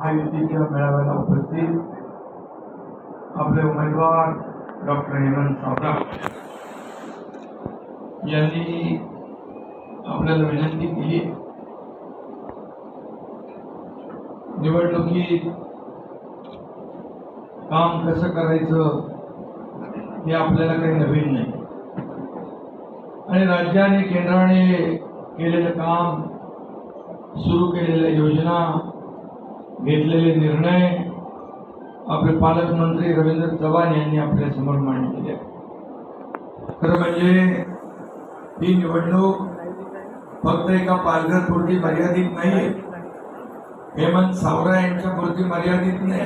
महायुतीच्या मेळाव्याला उपस्थित आपले उमेदवार डॉक्टर हेमंत सावरा. यांनी आपल्याला विनंती केली. निवडणुकीत काम कसं करायचं हे आपल्याला काही नवीन नाही. आणि राज्याने केंद्राने केलेलं काम सुरू केलेल्या योजना घेतलेले निर्णय आपले पालकमंत्री रवींद्र चव्हाण यांनी आपल्यासमोर मांडलेले खरं म्हणजे ही निवडणूक फक्त एका पालघरपुरती मर्यादित नाही हेमंत सावरा यांच्यापुरती मर्यादित नाही.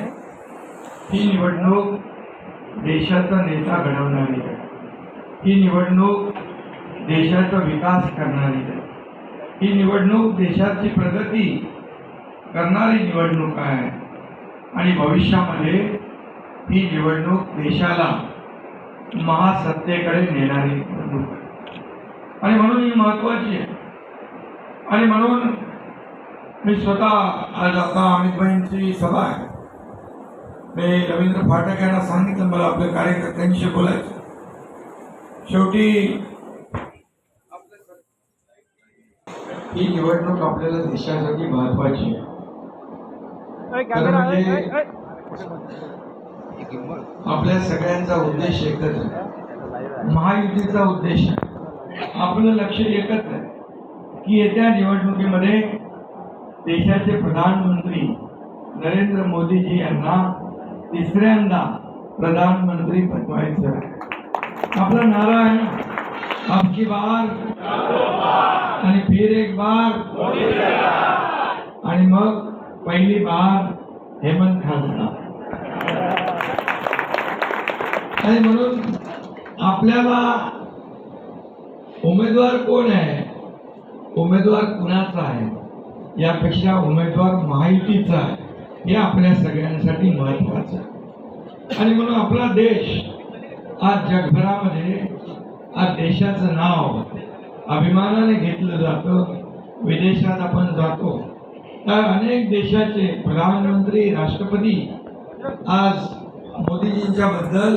ही निवडणूक देशाचा नेता घडवणारी आहे. ही निवडणूक देशाचा विकास करणारी आहे. ही निवडणूक देशाची प्रगती करणारी निवडणूक आहे. आणि भविष्यामध्ये ही निवडणूक देशाला महासत्तेकडे नेणारी निवडणूक आहे. आणि म्हणून ही महत्वाची आहे. आणि म्हणून मी स्वतः आज आता अमितभाईंची सभा आहे. मी रवींद्र फाटक यांना सांगितलं मला आपल्या कार्यकर्त्यांशी बोलायचं. शेवटी ही निवडणूक आपल्याला देशासाठी महत्वाची आहे. म्हणजे आपल्या सगळ्यांचा उद्देश एकच आहे. महायुतीचा उद्देश आहे. आपलं लक्ष एकच आहे की येत्या निवडणुकीमध्ये देशाचे प्रधानमंत्री नरेंद्र मोदीजी यांना तिसऱ्यांदा प्रधानमंत्री बनवायचं आहे. आपला नारा आहे ना? आपकी बार. आणि फिर एक बार. आणि मग पहिली बार हेमंत खासदार आणि म्हणून आपल्याला उमेदवार कोण आहे? उमेदवार कुणाचा आहे? यापेक्षा उमेदवार माहितीचा आहे. हे आपल्या सगळ्यांसाठी महत्वाचं आहे. आणि म्हणून आपला देश आज जगभरामध्ये आज देशाचं नाव अभिमानाने घेतलं जातं. विदेशात आपण जातो. तर अनेक देशाचे प्रधानमंत्री राष्ट्रपती आज मोदीजींच्या बद्दल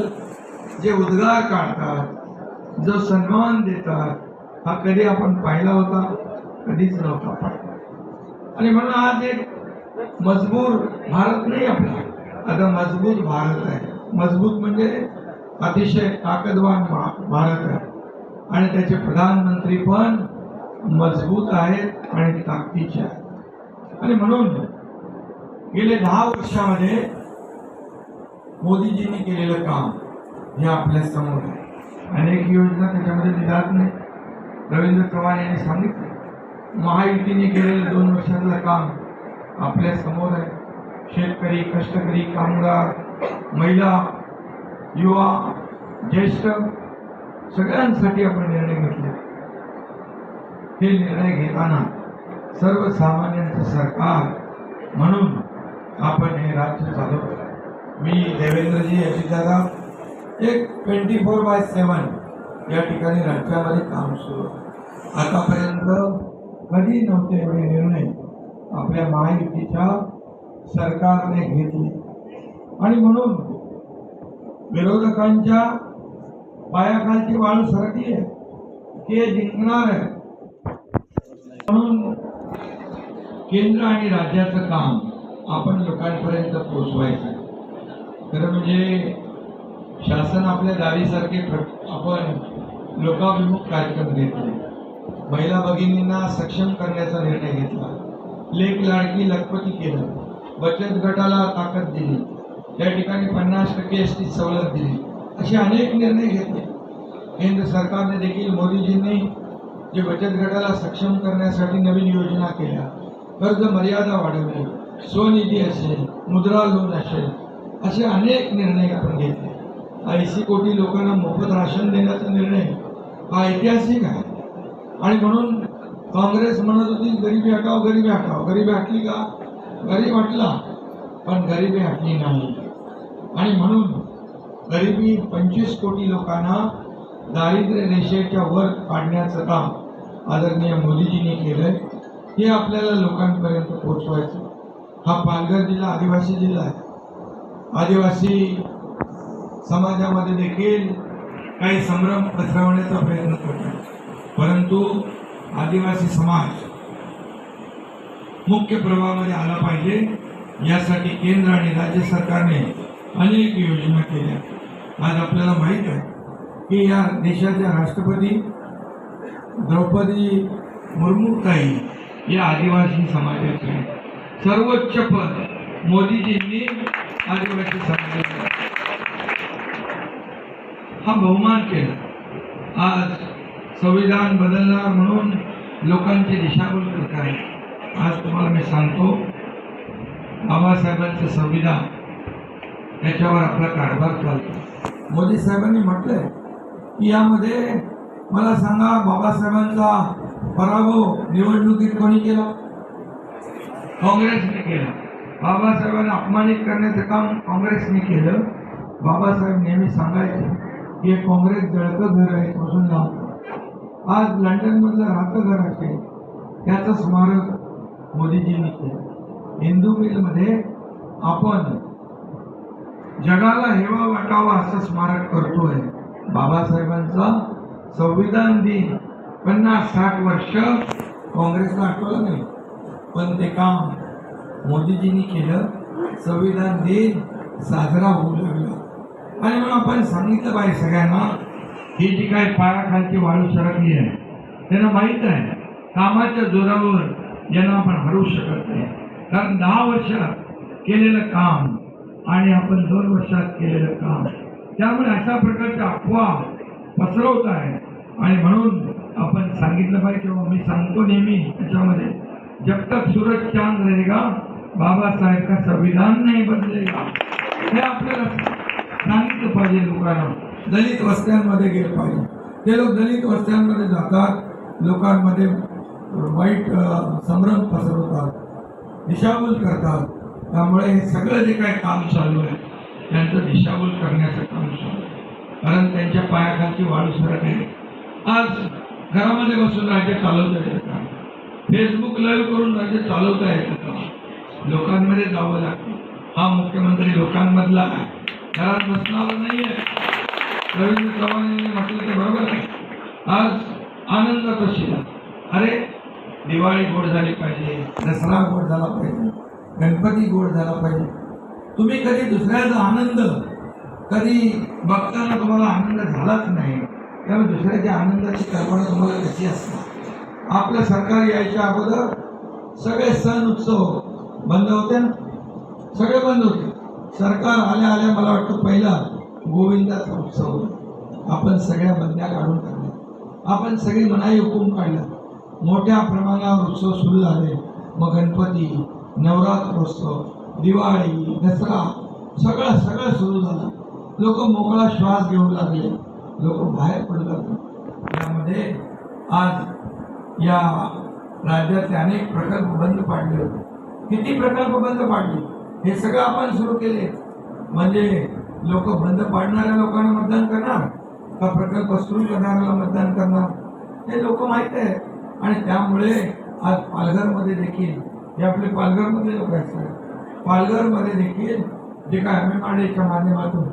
जे उद्गार काढतात जो सन्मान देतात हा कधी आपण पाहिला होता कधीच नव्हता पाहिला. आणि म्हणून आज एक मजबूर भारत नाही आपला आता मजबूत भारत आहे. मजबूत म्हणजे अतिशय ताकदवान भारत आहे. आणि त्याचे प्रधानमंत्री पण मजबूत आहेत आणि ताकदीचे आहेत. आणि म्हणून गेले दहा वर्षामध्ये मोदीजींनी केलेलं काम हे आपल्यासमोर आहे. अनेक योजना त्याच्यामध्ये निघात नाही. रवींद्र चव्हाण यांनी सांगितलं महायुतीने केलेलं दोन वर्षातलं काम आपल्यासमोर आहे. शेतकरी कष्टकरी कामगार महिला युवा ज्येष्ठ सगळ्यांसाठी आपण निर्णय घेतले. हे निर्णय घेताना सर्वसामान्यांचं सरकार म्हणून आपण हे राज्य चालवतो मी देवेंद्रजी अजितदादा एक ट्वेंटी फोर बाय सेवन या ठिकाणी राज्यामध्ये काम सुरू आतापर्यंत कधी नव्हते एवढे निर्णय आपल्या महायुतीच्या सरकारने घेतले. आणि म्हणून विरोधकांच्या पायाखालची वाळू सरकली आहे. ते जिंकणार आहे. म्हणून केंद्र आणि राज्याचं काम आपण लोकांपर्यंत पोचवायचं आहे खरं म्हणजे शासन आपल्या दारीसारखे प्र- आपण लोकाभिमुख कार्यक्रम घेतले महिला भगिनींना सक्षम करण्याचा निर्णय घेतला. लेख लाडकी लखपती केलं. बचत गटाला ताकद दिली. त्या ठिकाणी पन्नास टक्के एस टी सवलत दिली. असे अनेक निर्णय घेतले. केंद्र सरकारने देखील मोदीजींनी जे बचत गटाला सक्षम करण्यासाठी नवीन योजना केल्या. कर्ज मर्यादा वाढवली स्वनिधी असेल मुद्रा लोन असेल असे अनेक निर्णय आपण घेतले. ऐंशी कोटी लोकांना मोफत राशन देण्याचा निर्णय हा ऐतिहासिक आहे. आणि म्हणून काँग्रेस म्हणत होती गरिबी हटाव गरिबी हटाव गरिबी हटली का? गरीब हटला पण गरिबी हटली नाही. आणि म्हणून गरिबी पंचवीस कोटी लोकांना दारिद्र्य रेषेच्या वर काढण्याचं काम आदरणीय मोदीजींनी केलं आहे हे आपल्याला लोकांपर्यंत पोहोचवायचं. हा पालघर जिल्हा आदिवासी जिल्हा आहे. आदिवासी समाजामध्ये देखील काही संभ्रम पसरवण्याचा प्रयत्न करतो परंतु आदिवासी समाज मुख्य प्रवाहामध्ये आला पाहिजे. यासाठी केंद्र आणि राज्य सरकारने अनेक योजना केल्या. आज आपल्याला माहीत आहे की या देशाच्या राष्ट्रपती द्रौपदी मुर्मूताई या आदिवासी समाजाचे सर्वोच्च पद मोदीजींनी आदिवासी समाजाला हा बहुमान केला. आज संविधान बदलणार म्हणून लोकांची दिशाभूल करत आहे. आज तुम्हाला मी सांगतो बाबासाहेबांचं संविधान याच्यावर आपला कारभार चालतो. मोदी साहेबांनी म्हटलंय की यामध्ये मला सांगा बाबासाहेबांचा पराभव निवडणुकीत कोणी केला? काँग्रेसने केला. बाबासाहेबांना अपमानित करण्याचं काम काँग्रेसने केलं. बाबासाहेब नेहमी सांगायचे की हे काँग्रेस जळकं घर आहे पासून लावतं आज लंडनमधलं राहतं घर असेल त्याचं स्मारक मोदीजींनी केलं. हिंदू मिलमध्ये आपण जगाला हेवा वाटावा असं स्मारक करतोय. बाबासाहेबांचा संविधान दिन. पन्नास साठ वर्ष काँग्रेसला आठवलं नाही. पण ते काम मोदीजींनी केलं संविधान दिन साजरा होऊ लागला. आणि मग आपण सांगितलं पाहिजे सगळ्यांना ही जी काय पायाखालची वाळू सरकली आहे त्यांना माहीत आहे कामाच्या जोरावर यांना आपण हरवू शकत नाही. कारण दहा वर्षात केलेलं काम आणि आपण दोन वर्षात केलेलं काम त्यामुळे अशा प्रकारच्या अफवा पसरवत आहे आणि म्हणून आपण सांगितलं पाहिजे किंवा मी सांगतो नेहमी त्याच्यामध्ये जब तक सूरज चांद रहेगा बाबासाहेब का संविधान नाही बदलेगा. हे आपल्याला सांगितलं पाहिजे लोकांना. दलित वस्त्यांमध्ये गेलं पाहिजे. ते लोक दलित वस्त्यांमध्ये जातात लोकांमध्ये वाईट संभ्रम पसरवतात दिशाभूल करतात. त्यामुळे हे सगळं जे काही काम चालू आहे त्यांचं दिशाभूल करण्याचं काम चालू आहे. कारण त्यांच्या पायाखालची वाळू सरक आहे आज घरामध्ये बसून राज्य चालवता येतं का? फेसबुक लाईव्ह करून राज्य चालवता येतं का? लोकांमध्ये जावं लागतं. हा मुख्यमंत्री लोकांमधला आहे. घरात बसणारा नाही आहे रवींद्र चव्हाण यांनी म्हटलं ते बरोबर आहे. आज आनंदाचा शिला अरे दिवाळी गोड झाली पाहिजे दसरा गोड झाला पाहिजे गणपती गोड झाला पाहिजे. तुम्ही कधी दुसऱ्याचा आनंद कधी बघताना तुम्हाला आनंद झालाच नाही. त्यामुळे दुसऱ्याच्या आनंदाची कल्पना तुम्हाला कशी असणार आपलं सरकार यायच्या अगोदर सगळे सण उत्सव बंद होते ना? सगळे बंद होते. सरकार आल्या आल्या मला वाटतं पहिला गोविंदाचा उत्सव होता. आपण सगळ्या बंद्या काढून टाकल्या. आपण सगळी मनाई हुकूम काढला मोठ्या प्रमाणावर उत्सव सुरू झाले. मग गणपती नवरात्रोत्सव दिवाळी दसरा सगळं सगळं सुरू झालं. लोक मोकळा श्वास घेऊ लागले. लोक बाहेर पडू लागले यामध्ये आज या राज्यातले अनेक प्रकल्प बंद पाडले होते. किती प्रकल्प बंद पाडले? हे सगळं आपण सुरू केले. म्हणजे लोक बंद पाडणाऱ्या लोकांना मतदान करणार? का प्रकल्प सुरू करणाऱ्याला मतदान करणार? हे लोक माहीत आहे आणि त्यामुळे आज पालघरमध्ये देखील हे आपले पालघरमध्ये लोक आहेत पालघरमध्ये देखील जे काय एमएमआरडीच्या माध्यमातून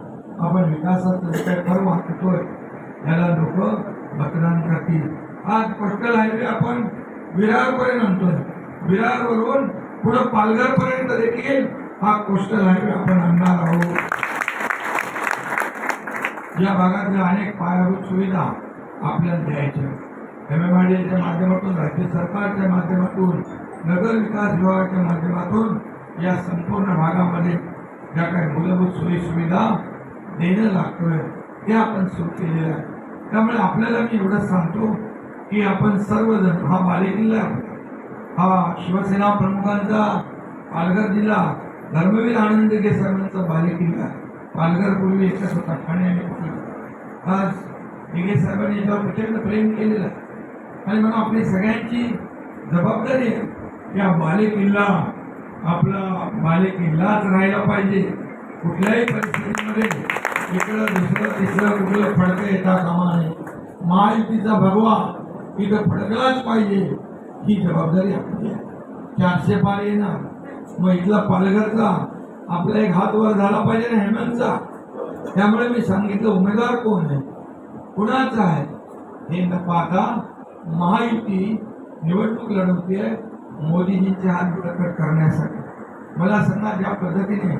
आपण विकासाचं जे काही कर्म हाकतोय याला लोक मतदान करतील. आज कोस्टल हायवे आपण विरारपर्यंत आणतोय. विरारवरून पुढं पालघरपर्यंत देखील हा कोस्टल हायवे आपण आणणार आहोत. या भागातल्या अनेक पायाभूत सुविधा आपल्याला द्यायच्या एम एम आय डीच्या माध्यमातून राज्य सरकारच्या माध्यमातून नगर विकास विभागाच्या माध्यमातून या संपूर्ण भागामध्ये ज्या काही मूलभूत सोयी सुविधा देणं लागतोय ते आपण सुरू केलेलं आहे. त्यामुळे आपल्याला मी एवढंच सांगतो की आपण सर्वजण हा बालेकिल्ला हा शिवसेना प्रमुखांचा पालघर जिल्हा धर्मवीर आनंद दिघे साहेबांचा बालेकिल्ला आहे. पालघर पूर्वी एकच होता ठाणे आणि पालघर आज दिघे साहेबांनी याच्यावर प्रचंड प्रेम केलेलं आहे. आणि म्हणून आपली सगळ्यांची जबाबदारी आहे की हा बालेकिल्ला आपला बालेकिल्लाच राहायला पाहिजे. कुठल्याही परिस्थितीमध्ये इकडं दुसरं तिसरं कुठलं फडकं येता कामा नये. महायुतीचा भगवा इथं फडकलाच पाहिजे. ही जबाबदारी आपली आहे. चारशे पार येणार. मग इथला पालघरचा आपला एक हात वर झाला पाहिजे ना हेमंतचा. त्यामुळे मी सांगितलं उमेदवार कोण आहे? कुणाचा आहे? हे न पाहता महायुती निवडणूक लढवते मोदीजींचे हात प्रकट करण्यासाठी. मला सांगा ज्या पद्धतीने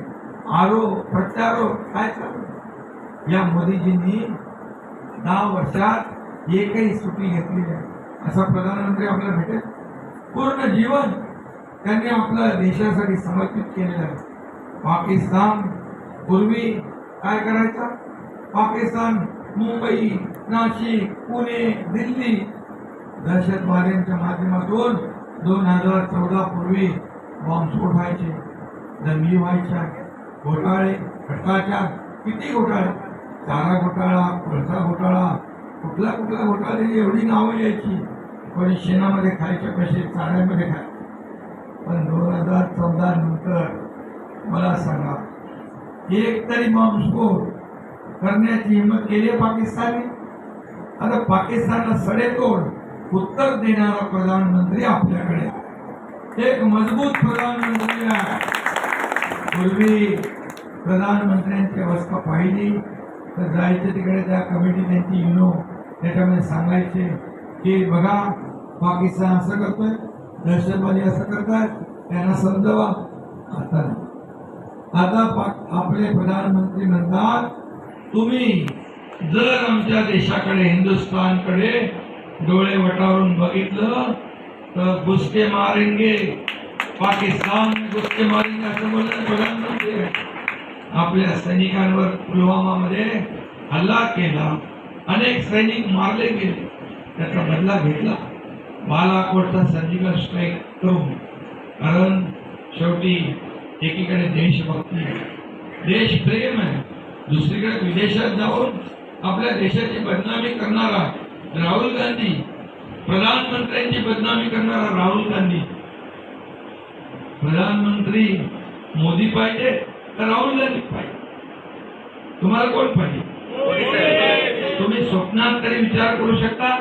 आरोप प्रत्यारोप काय चालू या मोदीजींनी दहा वर्षात एकही सुट्टी घेतली नाही. असा प्रधानमंत्री आपल्याला भेटेल. पूर्ण जीवन त्यांनी आपल्या देशासाठी समर्पित केलेलं आहे. पाकिस्तान पूर्वी काय करायचा? पाकिस्तान मुंबई नाशिक पुणे दिल्ली. दहशतवाद्यांच्या माध्यमातून दोन हजार चौदा पूर्वी बॉम्बस्फोट व्हायचे दंगली व्हायच्या घोटाळे भ्रष्टाचार किती घोटाळे? चारा घोटाळा कोळसा घोटाळा कुठला कुठला घोटाळ्याची एवढी नावं यायची कोणी शेणामध्ये खायचे कसे चाऱ्यामध्ये खायचे. पण दोन हजार चौदा नंतर मला सांगा एक तरी बॉम्बस्फोट करण्याची हिंमत केली आहे पाकिस्तानने? आता पाकिस्तानला सडेतोड उत्तर देणारा प्रधानमंत्री आपल्याकडे एक मजबूत प्रधानमंत्री आहे. पूर्वी प्रधानमंत्र्यांची अवस्था पाहिली. तर जायचे तिकडे त्या कमिटी त्यांची युनो त्याच्यामध्ये सांगायचे की बघा पाकिस्तान असं करतोय दहशतवादी असं करतायत त्यांना समजवा. आता नाही. आता आपले प्रधानमंत्री म्हणतात तुम्ही जर आमच्या देशाकडे हिंदुस्थानकडे डोळे वटारून बघितलं तर गुस्के मारेंगे. पाकिस्तान में गुस्के मारेंगे असं बोललं प्रधानमंत्री. आपल्या सैनिकांवर पुलवामामध्ये हल्ला केला अनेक सैनिक मारले गेले. त्याचा बदला घेतला. बालाकोटचा सर्जिकल स्ट्राईक करून. कारण शेवटी एकीकडे देशभक्ती देशप्रेम आहे. दुसरीकडे विदेशात जाऊन आपल्या देशाची बदनामी करणारा राहुल गांधी प्रधानमंत्र्यांची बदनामी करणारा राहुल गांधी. प्रधानमंत्री मोदी पाहिजे. तर राहुल पाहिजे. तुम्हाला कोण पाहिजे? तुम्ही स्वप्नात तरी विचार करू शकता.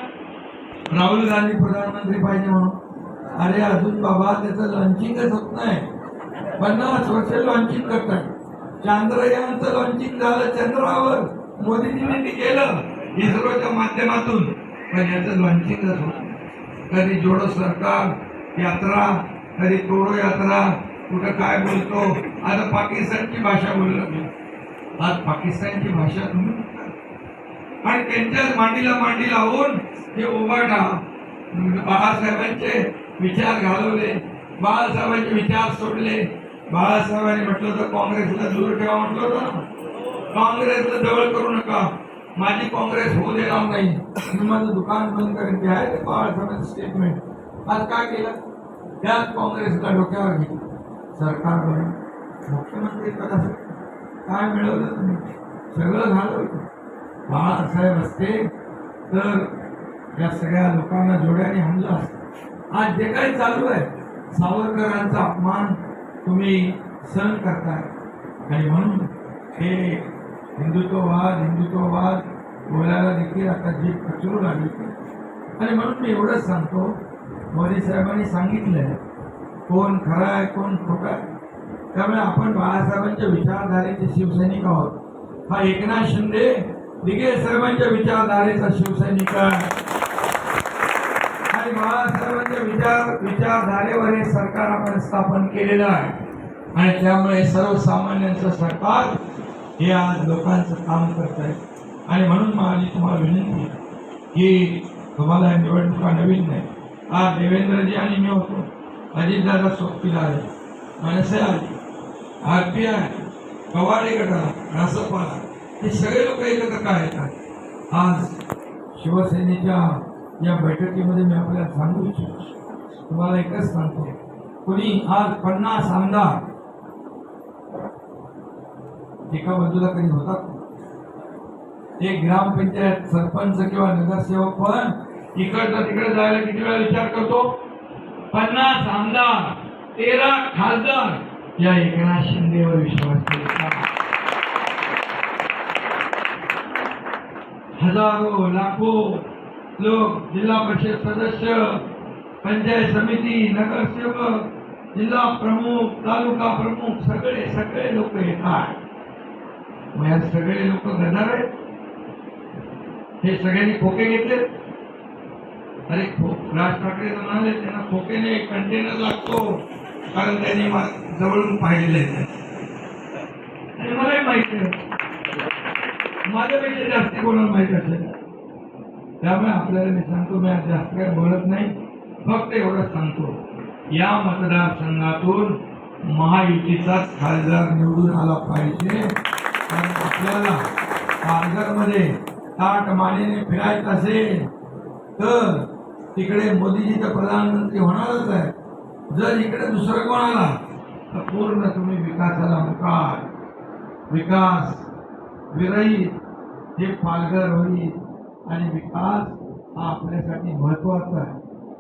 राहुल गांधी प्रधानमंत्री पाहिजे म्हणून. अरे अजून बाबा त्याचं लॉन्चिंगच होत नाही पन्नास वर्ष लॉन्चिंग करताय चांद्रयानचं लॉन्चिंग झालं चंद्रावर. मोदीजींनी ते केलं. इस्रोच्या माध्यमातून. पण याचं लॉन्चिंगच होत नाही. कधी जोडो सरकार यात्रा कधी तोडो यात्रा कुठं काय बोलतो? आता पाकिस्तानची भाषा बोलू लागली आज पाकिस्तानची भाषा तुम्ही आणि त्यांच्याच मांडीला मांडी लावून हे ओबाटा म्हणजे बाळासाहेबांचे विचार घालवले बाळासाहेबांचे विचार सोडले. बाळासाहेबांनी म्हटलं तर काँग्रेसला दूर ठेवा म्हटलं होतं ना? काँग्रेसला जवळ करू नका. माझी काँग्रेस होऊ देणार नाही. मी माझं दुकान बंद करेन. ते आहे ते बाळासाहेबांचं स्टेटमेंट आज काय केलं? त्याच काँग्रेसला डोक्यावर घेतलं. सरकार बनवून मुख्यमंत्री पदासाठी काय मिळवलं तुम्ही? सगळं झालं. बाळासाहेब असते तर या सगळ्या लोकांना जोड्याने हाणलं असतं. आज जे काही चालू आहे सावरकरांचा अपमान तुम्ही सहन करताय. आणि म्हणून हे हिंदुत्ववाद हिंदुत्ववाद बोलायला देखील आता जी कचरू लागली. आणि म्हणून मी एवढंच सांगतो मोदी साहेबांनी सांगितलं आहे कोण खरा आहे कोण खोटा आहे. त्यामुळे आपण बाळासाहेबांच्या विचारधारेचे शिवसैनिक आहोत. हा एकनाथ शिंदे दिगे साहेबांच्या विचारधारेचा शिवसैनिक आहे. आणि बाळासाहेबांच्या विचार विचारधारेवर हे सरकार आपण स्थापन केलेलं आहे. आणि त्यामुळे सर्वसामान्यांचं सरकार हे आज लोकांचं काम करत आहे. आणि म्हणून माझी तुम्हाला विनंती की तुम्हाला निवडणुका नवीन नाही आज देवेंद्रजी आणि मी होतो. अजितदादा सोपीला आले मनसे आली आर पी आय पवारे गटाला रासपाला हे सगळे लोक एकत्र काय येतात? आज शिवसेनेच्या या बैठकीमध्ये मी आपल्याला सांगू इच्छितो. तुम्हाला एकच सांगतो. कुणी आज पन्नास आमदार एका बाजूला कधी होतात? एक ग्रामपंचायत सरपंच किंवा नगरसेवक पण इकडचा तिकडे जायला किती वेळा विचार करतो? पन्नास आमदार तेरा खासदार. या एकनाथ शिंदेवर विश्वास ठेवतात हजारो लाखो लोक जिल्हा परिषद सदस्य पंचायत समिती नगरसेवक जिल्हा प्रमुख तालुका प्रमुख सगळे सगळे लोक येतात. मग सगळे लोक गदार आहेत. हे सगळ्यांनी खोके घेतले अरे राज ठाकरे तर म्हणाले त्यांना खोकेने कंटेनर लागतो कारण त्यांनी जवळून पाहिलेले आणि मलाही माहिती आहे. माझ्यापेक्षा जास्ती कोणाला माहीत असेल? त्यामुळे आपल्याला मी सांगतो मी आज जास्त काय बोलत नाही. फक्त एवढंच सांगतो या मतदारसंघातून महायुतीचाच खासदार निवडून आला पाहिजे. कारण आपल्याला पालघरमध्ये ताट मानेने फिरायचं असेल तर तिकडे मोदीजी तर प्रधानमंत्री होणारच आहे जर इकडे दुसरं कोण आला तर पूर्ण तुम्ही विकासाला मुकार विकास विरहित हे पालघर होईल. आणि विकास हा आपल्यासाठी महत्त्वाचा आहे.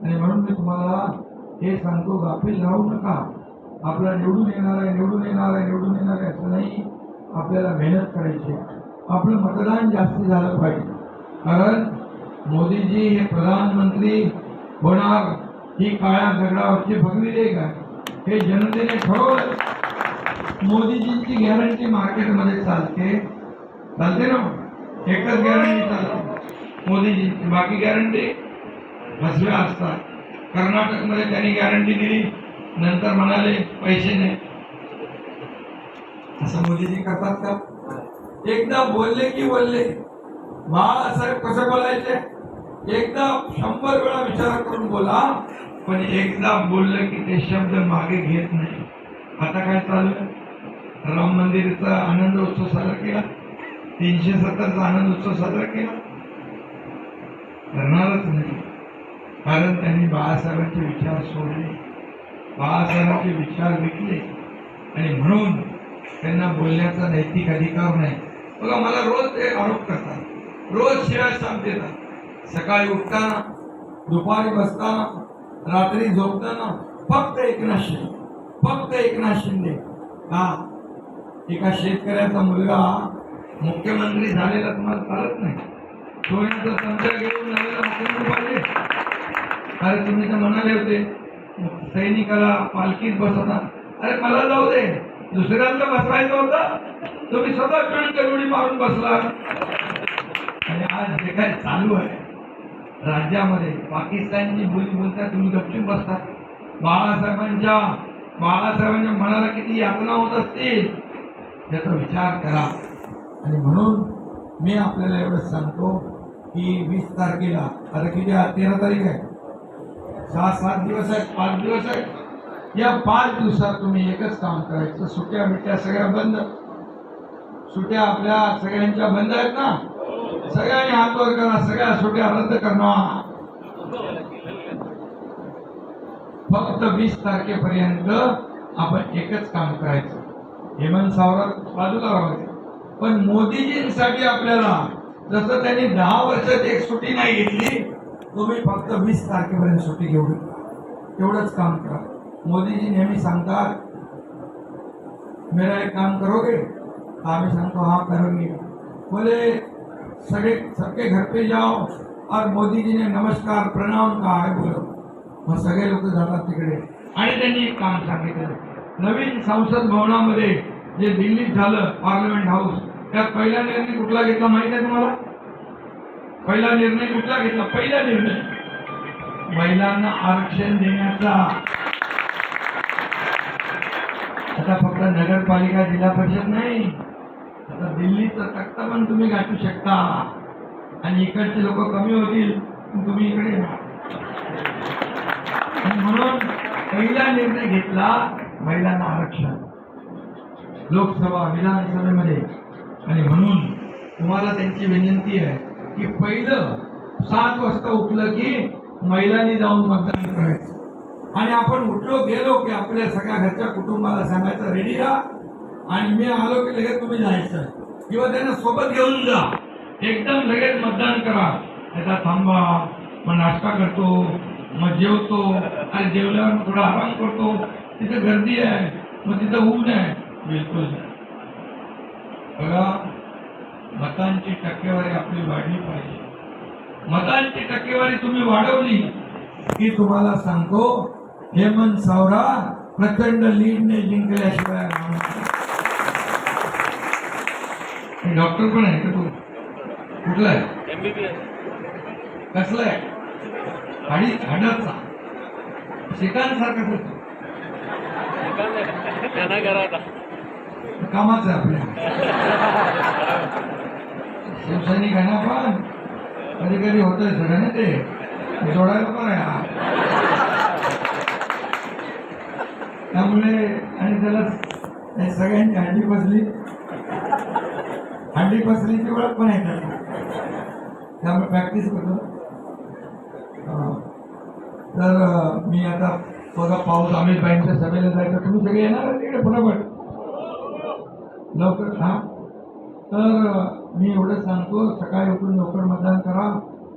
आणि म्हणून मी तुम्हाला हे सांगतो गाफील राहू नका. आपला निवडून येणार आहे निवडून येणार आहे निवडून येणार आहे असं नाही. आपल्याला मेहनत करायची आपलं मतदान जास्त झालं पाहिजे. कारण मोदीजी हे प्रधानमंत्री होणार ही काळ्या दगडावरची भगवी लेख आहे. हे जनतेने ठरवलं मोदीजींची गॅरंटी मार्केटमध्ये चालते. चालते ना? एकच गॅरंटी चालते. मोदीजींची. बाकी गॅरंटी फसव्या असतात. कर्नाटकमध्ये त्यांनी गॅरंटी दिली. नंतर म्हणाले पैसे नाही. असं मोदीजी करतात का? एकदा बोलले की बोलले. बाळासाहेब कसं बोलायचे? एकदा शंभर वेळा विचार करून बोला पण एकदा बोललं की ते शब्द मागे घेत नाही. आता काय चालू आहे? राम मंदिरचा आनंद उत्सव साजरा केला? तीनशे सत्तरचा आनंद उत्सव साजरा केला? करणारच नाही. कारण त्यांनी बाळासाहेबांचे विचार सोडले. बाळासाहेबांचे विचार विकले. आणि म्हणून त्यांना बोलण्याचा नैतिक अधिकार नाही. बघा मला रोज ते आरोप करतात. रोज शिवाय सांगते ना सकाळी उठताना दुपारी बसताना रात्री झोपताना फक्त एकनाथ शिंदे फक्त एकनाथ शिंदे. का? एका शेतकऱ्याचा मुलगा मुख्यमंत्री झालेला तुम्हाला चालत नाही. सोन्याचा संचार घेऊन झालेला मुख्यमंत्री पाहिजे. अरे तुम्ही तर म्हणाले होते सैनिकाला पालखीत बसवता. अरे मला जाऊ दे दुसऱ्यांदा बसवायचं होतं. तुम्ही स्वतः कण करुडी मारून बसला आज जे काय चालू आहे? राज्यामध्ये पाकिस्तानची बोली बोलता तुम्ही गपचूप बसता. बाळासाहेबांच्या बाळासाहेबांच्या मनाला किती यातना होत असतील? याचा विचार करा. आणि म्हणून मी आपल्याला एवढंच सांगतो की वीस तारखेला आता किती आहे? तेरा तारीख आहे. सहा सात दिवस आहेत पाच दिवस आहेत. या पाच दिवसात तुम्ही एकच काम करायचं. सुट्या बिट्या सगळ्या बंद. सुट्या आपल्या सगळ्यांच्या बंद आहेत ना? सगळ्यांनी हातवर करा सगळ्या सुट्या रद्द करणार. फक्त वीस तारखेपर्यंत आपण एकच काम करायचं. हेमंत सावरत बाजूला राहायचं पण मोदीजींसाठी आपल्याला जसं त्यांनी दहा वर्षात एक सुट्टी नाही घेतली तुम्ही फक्त वीस तारखेपर्यंत सुट्टी घेऊ एवढंच काम करा. मोदीजी नेहमी सांगतात मेरा एक काम करोगे? आम्ही सांगतो हाँ करेंगे बोले सगळे सबके घर पे जाओ और मोदी जी ने नमस्कार प्रणाम का आहे बोलो। मग सगळे लोक जातात तिकडे। आणि त्यांनी एक काम सांगितलं। नवीन संसद भवनामध्ये जे दिल्लीत झालं पार्लमेंट हाऊस त्यात पहिला निर्णय कुठला घेतला माहिती आहे तुम्हाला? पहिला निर्णय कुठला घेतला? पहिला निर्णय महिलांना आरक्षण देण्याचा. आता फक्त नगरपालिका जिल्हा परिषद नाही. आता दिल्लीचा तख्ता पण तुम्ही गाठू शकता. आणि इकडचे लोक कमी होतील तुम्ही इकडे आणि म्हणून पहिला निर्णय घेतला महिलांना आरक्षण. लोकसभा विधानसभेमध्ये. आणि म्हणून तुम्हाला त्यांची विनंती आहे की पहिलं सात वाजता उठलं की महिलांनी जाऊन मतदान करायचं. आणि आपण उठलो गेलो की आपल्या सगळ्या घरच्या कुटुंबाला सांगायचं रेडी राहा. आणि मी आलो की लगेच तुम्ही जायचं. किंवा त्यांना सोबत घेऊन जा. एकदम लगेच मतदान करा. त्याचा थांबा. मग नाश्ता करतो. मग जेवतो. आणि जेवल्यावर मग थोडा आराम करतो. तिथं गर्दी आहे. मग तिथं ऊन आहे. बिलकुल. बघा मतांची टक्केवारी आपली वाढली पाहिजे. मतांची टक्केवारी तुम्ही वाढवली. की तुम्हाला सांगतो हेमंत सावरा प्रचंड लीडने जिंकल्याशिवाय डॉक्टर पण आहे का तू? कुठला आहे? एमबीबीएस कसला आहे? हाडी हाडाचा. शिकांसारखा करायला कामाचं आहे आपल्या. शिवसैनिक आहे ना पण कधी कधी होतंय सगळं ना ते. जोडायला पण आहे. त्यामुळे आणि त्याला त्या सगळ्यांची हड्डी बसली. हड्डी बसलीची ओळख पण आहे त्याला. त्यामुळे प्रॅक्टिस करतो. तर मी आता बघा पाऊस अमित बाईंच्या सभेला जायचं. तुम्ही सगळे येणार तिकडे फटाफट? लवकर हा? तर मी एवढं सांगतो सकाळी उठून लवकर मतदान करा.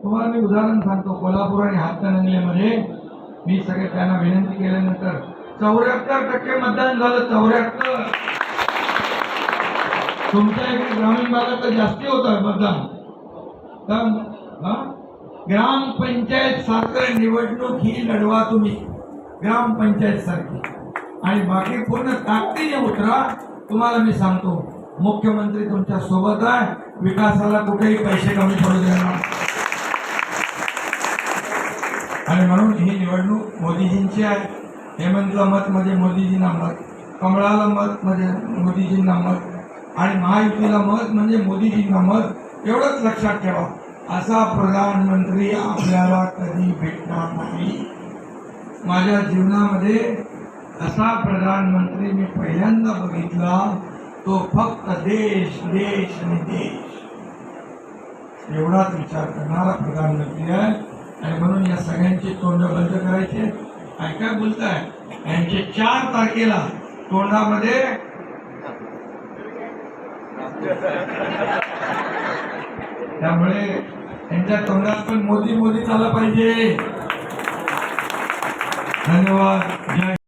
तुम्हाला मी उदाहरण सांगतो कोल्हापूर आणि हातकणंगलेमध्ये मी सगळे त्यांना विनंती केल्यानंतर चौऱ्याहत्तर टक्के मतदान झालं चौऱ्याहत्तर. तुमच्या ग्रामीण भागात तर जास्ती होतं मतदान तर ग्रामपंचायत सारखं निवडणूक ही लढवा तुम्ही. ग्रामपंचायत सारखी. आणि बाकी पूर्ण ताकदीने उतरा तुम्हाला मी सांगतो मुख्यमंत्री तुमच्यासोबत आहे. विकासाला कुठेही पैसे कमी पडू देणार आणि म्हणून ही निवडणूक मोदीजींची आहे. हेमंतला मत म्हणजे मोदीजींना मत कमळाला मत म्हणजे मोदीजींना मत. आणि महायुतीला मत म्हणजे मोदीजींना मत एवढंच लक्षात ठेवा. असा प्रधानमंत्री आपल्याला कधी भेटणार नाही. माझ्या जीवनामध्ये असा प्रधानमंत्री मी पहिल्यांदा बघितला तो फक्त देश देश आणि देश. एवढाच विचार करणारा प्रधानमंत्री आहे. आणि म्हणून या सगळ्यांची तोंड बंद करायचे. काय काय बोलताय? यांचे चार तारखेला तोंडामध्ये त्यामुळे त्यांच्या तोंडात पण मोदी मोदी झाला पाहिजे. धन्यवाद. जय